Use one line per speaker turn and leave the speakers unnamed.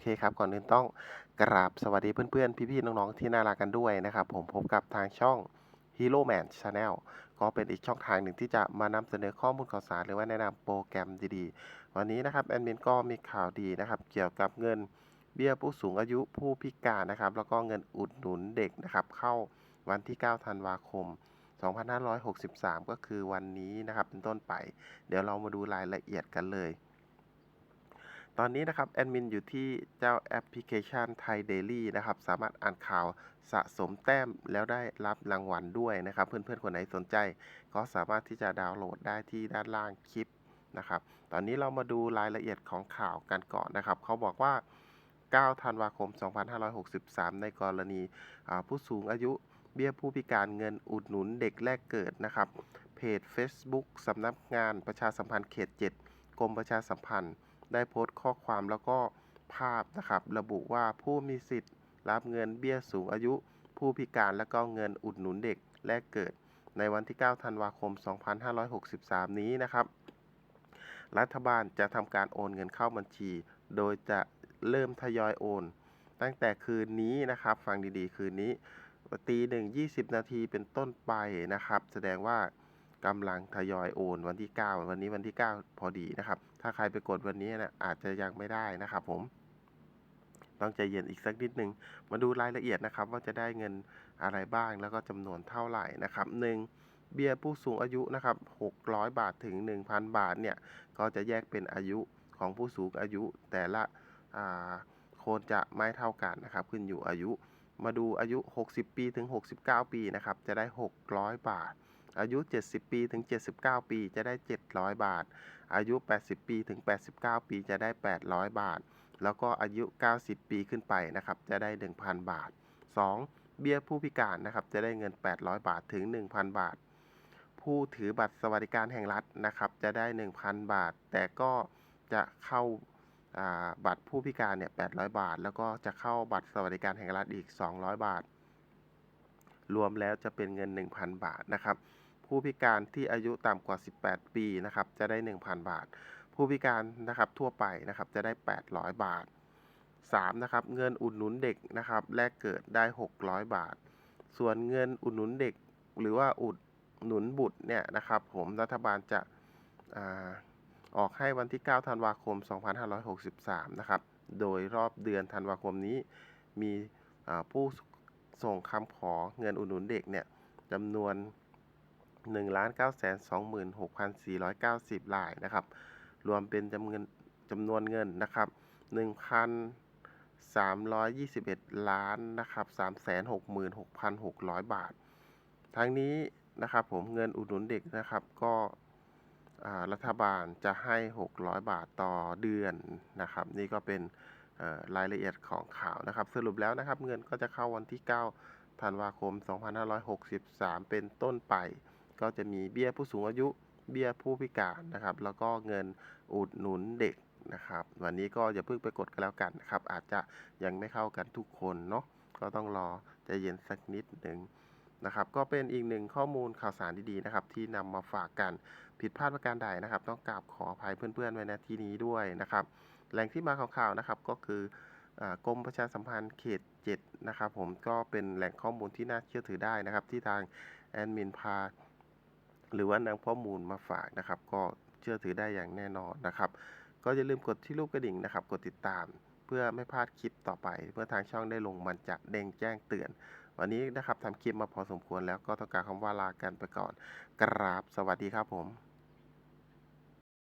เคครับ ก่อนอื่นต้องกราบสวัสดีเพื่อนๆ พี่ๆ น้องๆ ที่น่ารักกันด้วยนะครับ ผมพบกับทางช่อง Hero Man Channel ก็เป็นอีกช่องทางหนึ่งที่จะมานำเสนอข้อมูลข่าวสารหรือว่าแนะนำโปรแกรมดีๆ วันนี้นะครับแอดมินก็มีข่าวดีนะครับ เกี่ยวกับเงินเบี้ยผู้สูงอายุผู้พิการนะครับ แล้วก็เงินอุดหนุนเด็กนะครับ เข้าวันที่ 9 ธันวาคม 2563 ก็คือวันนี้นะครับ เป็นต้นไป เดี๋ยวเรามาดูรายละเอียดกันเลย ตอนนี้นะครับแอดมินอยู่ที่เจ้าแอปพลิเคชันไทยเดลี่นะครับ สามารถอ่านข่าวสะสมแต้มแล้วได้รับรางวัลด้วยนะครับ เพื่อนๆ คนไหนสนใจ ก็สามารถที่จะดาวน์โหลดได้ที่ด้านล่างคลิปนะครับ ตอนนี้เรามาดูรายละเอียดของข่าวกันก่อนนะครับ เขาบอกว่า 9 ธันวาคม 2563 ในกรณีผู้สูงอายุเบี้ยผู้พิการเงินอุดหนุนเด็กแรกเกิดนะครับ เพจ Facebook สำนักงานประชาสัมพันธ์เขต 7 กรมประชาสัมพันธ์ ได้โพสต์ข้อความแล้วก็ภาพนะครับ ระบุว่าผู้มีสิทธิ์ รับเงินเบี้ยสูงอายุ ผู้พิการและก็เงินอุดหนุนเด็กแรกเกิด ในวันที่ 9 ธันวาคม 2563 นี้นะครับ รัฐบาลจะทำการโอนเงินเข้าบัญชี โดยจะเริ่มทยอยโอน ตั้งแต่คืนนี้นะครับ ฟังดีๆ คืนนี้ตีหนึ่งยี่สิบนาทีเป็นต้นไปนะครับ แสดงว่า กำลังทยอยโอนวันที่ 9 วันนี้วันที่ 9 พอดีนะครับ ถ้าใครไปกดวันนี้นะอาจจะยังไม่ได้นะครับผม ต้องใจเย็นอีกสักนิดนึง มาดูรายละเอียดนะครับ ว่าจะได้เงินอะไรบ้างแล้วก็จำนวนเท่าไหร่นะครับหนึ่งเบี้ยผู้สูงอายุนะครับ 600 บาทถึง 1,000 บาทเนี่ย ก็จะแยกเป็นอายุของผู้สูงอายุแต่ละคนจะไม่เท่ากันนะครับ ขึ้นอยู่อายุ มาดูอายุ 60 ปีถึง 69 ปีนะครับ จะได้ 600 บาท อายุ 70 ปีถึง 79 ปีจะได้ 700 บาท อายุ 80 ปีถึง 89 ปีจะได้ 800 บาท แล้วก็อายุ 90 ปีขึ้นไปนะครับจะได้ 1,000 บาท 2. เบี้ยผู้พิการนะครับจะได้เงิน 800 บาทถึง 1,000 บาท ผู้ถือบัตรสวัสดิการแห่งรัฐนะครับจะได้ 1,000 บาท แต่ก็จะเข้าอ่าบัตรผู้พิการเนี่ย800 บาท แล้วก็จะเข้าบัตรสวัสดิการแห่งรัฐอีก 200 บาท รวมแล้วจะเป็นเงิน 1,000 บาทนะครับ ผู้พิการที่อายุต่ำกว่า 18 ปีนะครับจะได้ 1,000 บาท ผู้พิการนะครับทั่วไปนะครับจะได้ 800 บาท 3. นะครับเงินอุดหนุนเด็กนะครับแรกเกิดได้ 600 บาท ส่วนเงินอุดหนุนเด็กหรือว่าอุดหนุนบุตรเนี่ยนะครับผมรัฐบาลจะอออกให้วันที่ 9 ธันวาคม 2563 นะครับ โดยรอบเดือนธันวาคมนี้มีผู้ส่งคำขอเงินอุดหนุนเด็กเนี่ยจำนวน 1,926,490 รายนะครับ รวมเป็นจำเงินจำนวนเงินนะครับ1,321 ล้านนะครับ366,600 บาท ทั้งนี้นะครับผมเงินอุดหนุนเด็กนะครับก็รัฐบาลจะให้ 600 บาทต่อเดือนนะครับ นี่ก็เป็นรายละเอียดของข่าวนะครับ สรุปแล้วนะครับ เงินก็จะเข้าวันที่ 9 ธันวาคม 2563 เป็นต้นไป ก็จะมีเบี้ยผู้สูงอายุ เบี้ยผู้พิการนะครับ แล้วก็เงินอุดหนุนเด็กนะครับ วันนี้ก็อย่าเพิ่งไปกดกันแล้วกันนะครับ อาจจะยังไม่เข้ากันทุกคนเนาะ ก็ต้องรอใจเย็นสักนิดหนึ่งนะครับ ก็เป็นอีกหนึ่งข้อมูลข่าวสารดีๆนะครับ ที่นำมาฝากกัน ผิดพลาดประการใดนะครับ ต้องกราบขออภัยเพื่อนๆไว้ณที่นี้ด้วยนะครับ แหล่งที่มาของข่าวนะครับก็คืออกรมประชาสัมพันธ์เขต 7 นะครับผมก็เป็นแหล่งข้อมูลที่น่าเชื่อถือได้นะครับ ที่ทางแอดมินพา หรือว่านำข้อมูลมาฝากนะครับ ก็เชื่อถือได้อย่างแน่นอนนะครับ ก็อย่าลืมกดที่รูปกระดิ่งนะครับ กดติดตาม เพื่อไม่พลาดคลิปต่อไป เมื่อทางช่องได้ลงมันจะเด้งแจ้งเตือน วันนี้นะครับทำคลิปมาพอสมควรแล้วก็ต้องการคำว่าลากันไปก่อน กราบสวัสดีครับผม